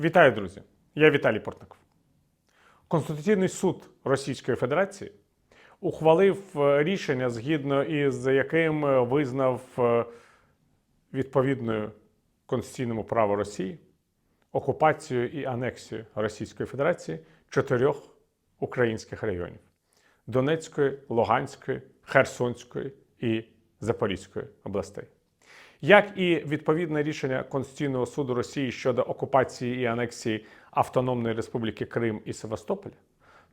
Вітаю, друзі! Я Віталій Портников. Конституційний суд Російської Федерації ухвалив е, рішення, згідно із яким е, визнав е, відповідною конституційному праву Росії окупацію і анексію Російської Федерації чотирьох українських регіонів: Донецької, Луганської, Херсонської і Запорізької областей. Як і відповідне рішення Конституційного суду Росії щодо окупації і анексії Автономної Республіки Крим і Севастополя,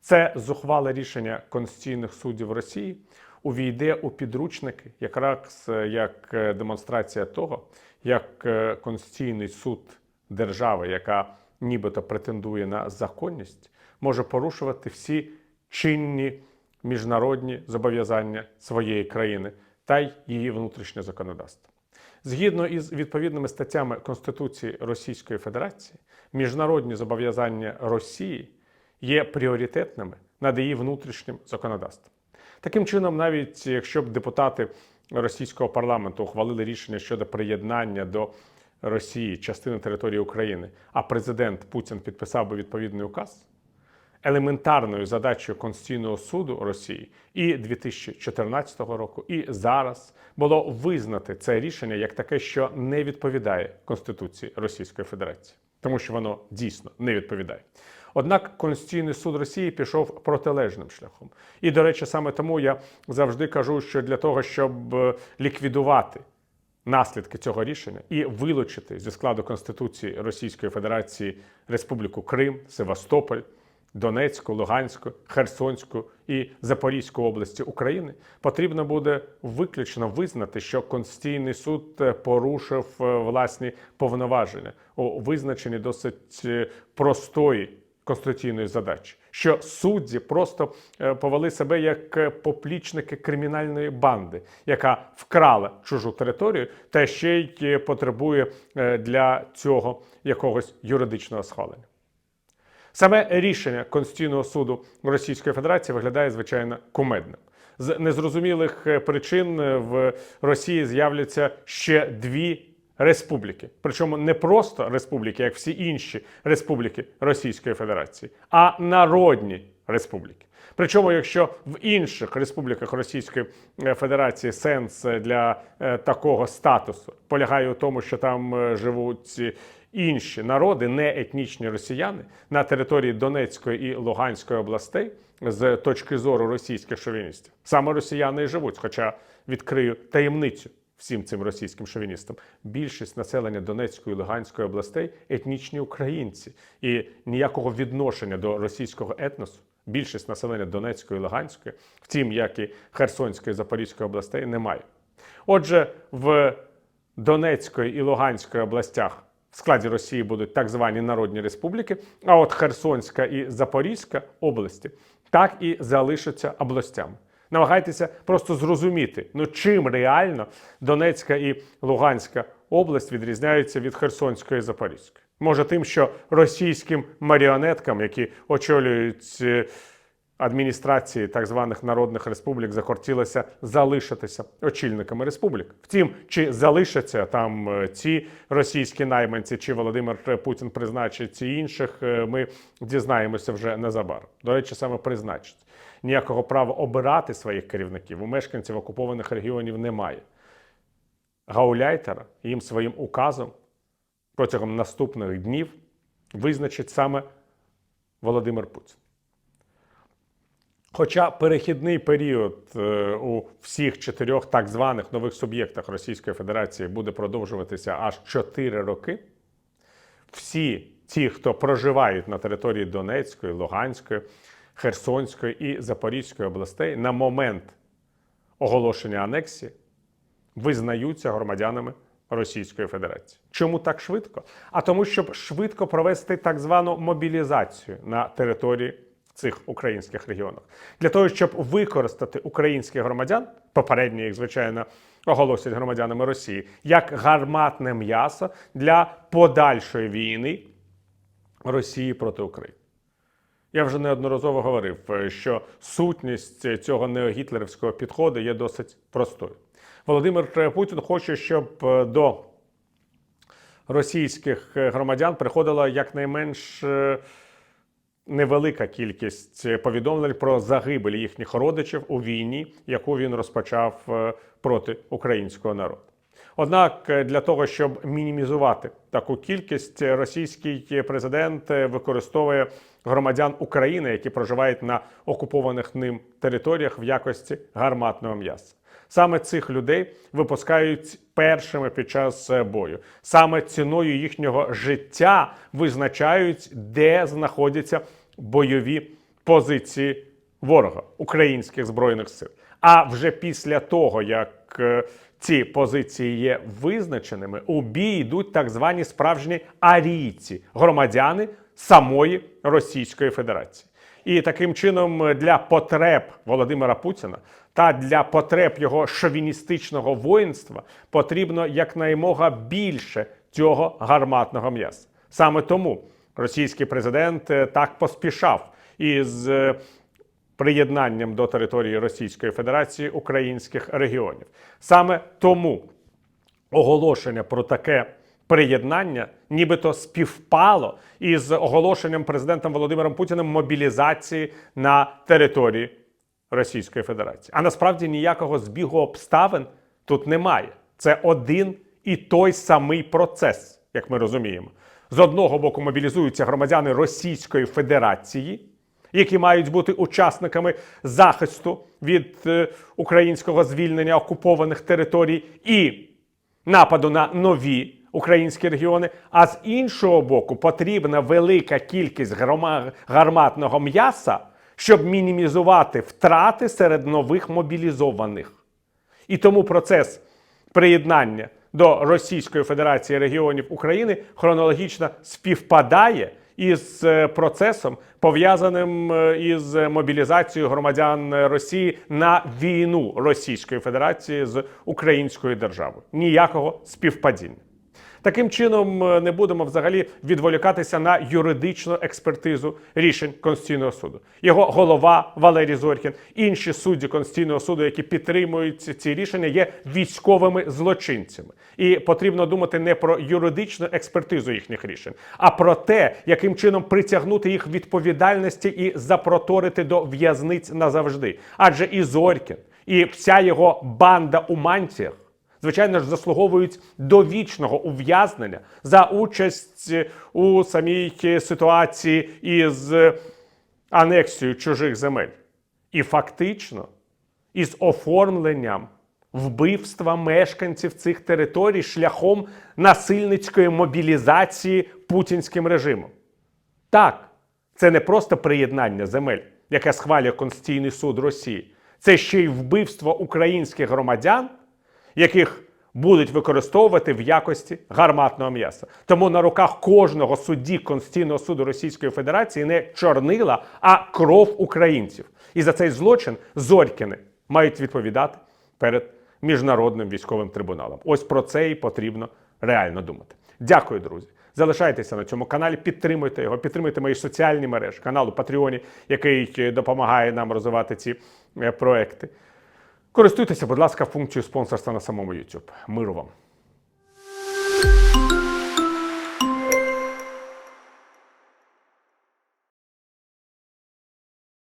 це зухвале рішення конституційних суддів Росії увійде у підручники, якраз е, як е, демонстрація того, як е, Конституційний суд держави, яка нібито претендує на законність, може порушувати всі чинні міжнародні зобов'язання своєї країни та й її внутрішнє законодавство. Згідно із відповідними статтями Конституції Російської Федерації, міжнародні зобов'язання Росії є пріоритетними над її внутрішнім законодавством. Таким чином, навіть якщо б депутати російського парламенту ухвалили рішення щодо приєднання до Росії частини території України, а президент Путін підписав би відповідний указ, елементарною задачею Конституційного суду Росії і 2014 року, і зараз було визнати це рішення як таке, що не відповідає Конституції Російської Федерації, тому що воно дійсно не відповідає. Однак Конституційний суд Росії пішов протилежним шляхом. І, до речі, саме тому я завжди кажу, що для того, щоб е, ліквідувати наслідки цього рішення і вилучити зі складу Конституції Російської Федерації Республіку Крим, Севастополь, Донецьку, Луганську, Херсонську і Запорізьку області України, потрібно буде виключно визнати, що Конституційний суд е, порушив е, власні повноваження у визначенні досить е, простої конституційної задачі, що судді просто повели себе як поплічники кримінальної банди, яка вкрала чужу територію, та ще й потребує для цього якогось юридичного схвалення. Саме рішення Конституційного суду Російської Федерації виглядає звичайно кумедним. З незрозумілих е, причин е, в Росії з'являться ще дві республіки. Причому не просто республіки, як всі інші республіки Російської Федерації, а народні республіки. Причому, якщо в інших республіках Російської е, Федерації сенс для такого статусу полягає у тому, що там живуть інші народи, не етнічні росіяни на території Донецької і Луганської областей з точки зору російських шовіністів. Саме росіяни і живуть, хоча відкрию таємницю всім цим російським шовіністам. Більшість населення Донецької і Луганської областей етнічні українці, і ніякого відношення до російського етносу. Більшість населення Донецької і Луганської, втім, як і Херсонської і Запорізької областей, немає. Отже, в Донецької і Луганської областях складі Росії будуть так звані народні республіки, а от Херсонська і Запорізька області так і залишаться областями. Намагайтеся просто зрозуміти, ну чим реально Донецька і Луганська область відрізняються від Херсонської і Запорізької. Може, тим, що російським маріонеткам, які очолюють е, адміністрації так званих народних республік, захотілося залишитися очільниками республік. Втім, чи залишаться там е, ці російські найманці, чи Володимир Путін призначить ці інших, е, ми дізнаємося вже незабаром. До речі, саме призначить. Ніякого права обирати своїх керівників у мешканців окупованих регіонів немає. Гауляйтера їм своїм указом протягом наступних днів визначить саме Володимир Путін. Хоча перехідний період е, у всіх чотирьох так званих нових суб'єктах Російської Федерації буде продовжуватися аж 4 роки, всі ті, хто проживають на території Донецької, Луганської, Херсонської і Запорізької областей на момент оголошення анексії визнаються громадянами Російської Федерації. Чому так швидко? А тому, щоб швидко провести так звану мобілізацію на території цих українських регіонах, для того, щоб використати українських громадян, попередньо їх, звичайно, оголосять громадянами Росії, як гарматне м'ясо для подальшої війни Росії проти України. Я вже неодноразово говорив, е, що сутність цього неогітлерівського підходу є досить простою. Володимир Путін хоче, щоб е, до російських е, громадян приходила якнайменш е, невелика кількість повідомлень про загибель їхніх родичів у війні, яку він розпочав е, проти українського народу. Однак е, для того, щоб мінімізувати таку кількість, е, російський президент використовує громадян України, які проживають на окупованих ним територіях в якості гарматного м'яса. Саме цих людей випускають першими під час е, бою. Саме ціною їхнього життя визначають, де знаходяться бойові позиції ворога українських збройних сил. А вже після того, як е, ці позиції є визначеними, у бій йдуть так звані справжні арійці, громадяни самої Російської Федерації. І таким чином е, для потреб Володимира Путіна та для потреб його шовіністичного воїнства потрібно якнаймога більше цього гарматного м'яса. Саме тому російський президент е, так поспішав із е, приєднанням до території Російської Федерації українських регіонів. Саме тому оголошення про таке приєднання нібито співпало із оголошенням президентом Володимиром Путіним мобілізації на території Російської Федерації. А насправді ніякого збігу обставин тут немає. Це один і той самий процес, як ми розуміємо. З одного боку мобілізуються громадяни Російської Федерації, які мають бути учасниками захисту від е, українського звільнення окупованих територій і нападу на нові українські регіони. А з іншого боку, потрібна велика кількість гарматного м'яса, щоб мінімізувати втрати серед нових мобілізованих. І тому процес приєднання до Російської Федерації регіонів України хронологічно співпадає із е, процесом, пов'язаним е, із мобілізацією громадян Росії на війну Російської Федерації з Українською державою. Ніякого співпадіння. Таким чином, е, не будемо взагалі відволікатися на юридичну експертизу рішень Конституційного суду. Його голова Валерій Зорькін, інші судді Конституційного суду, які підтримують ці рішення, є військовими злочинцями. І потрібно думати не про юридичну експертизу їхніх рішень, а про те, яким чином притягнути їх відповідальності і запроторити до в'язниць назавжди. Адже і Зорькін, і вся його банда у мантіях звичайно ж, заслуговують довічного ув'язнення за участь у самій ситуації із анексією чужих земель. І фактично із оформленням вбивства мешканців цих територій шляхом насильницької мобілізації путінським режимом. Так, це не просто приєднання земель, яке схвалює Конституційний суд Росії. Це ще й вбивство українських громадян, яких будуть використовувати в якості гарматного м'яса. Тому на руках кожного судді Конституційного суду Російської Федерації не чорнила, а кров українців. І за цей злочин Зорькіни мають відповідати перед міжнародним військовим трибуналом. Ось про це і потрібно реально думати. Дякую, друзі. Залишайтеся на цьому каналі, підтримуйте його, підтримуйте мої соціальні мережі, канал у Патреоні, який е, допомагає нам розвивати ці е, проекти. Користуйтеся, будь ласка, функцією спонсорства на самому YouTube. Миру вам!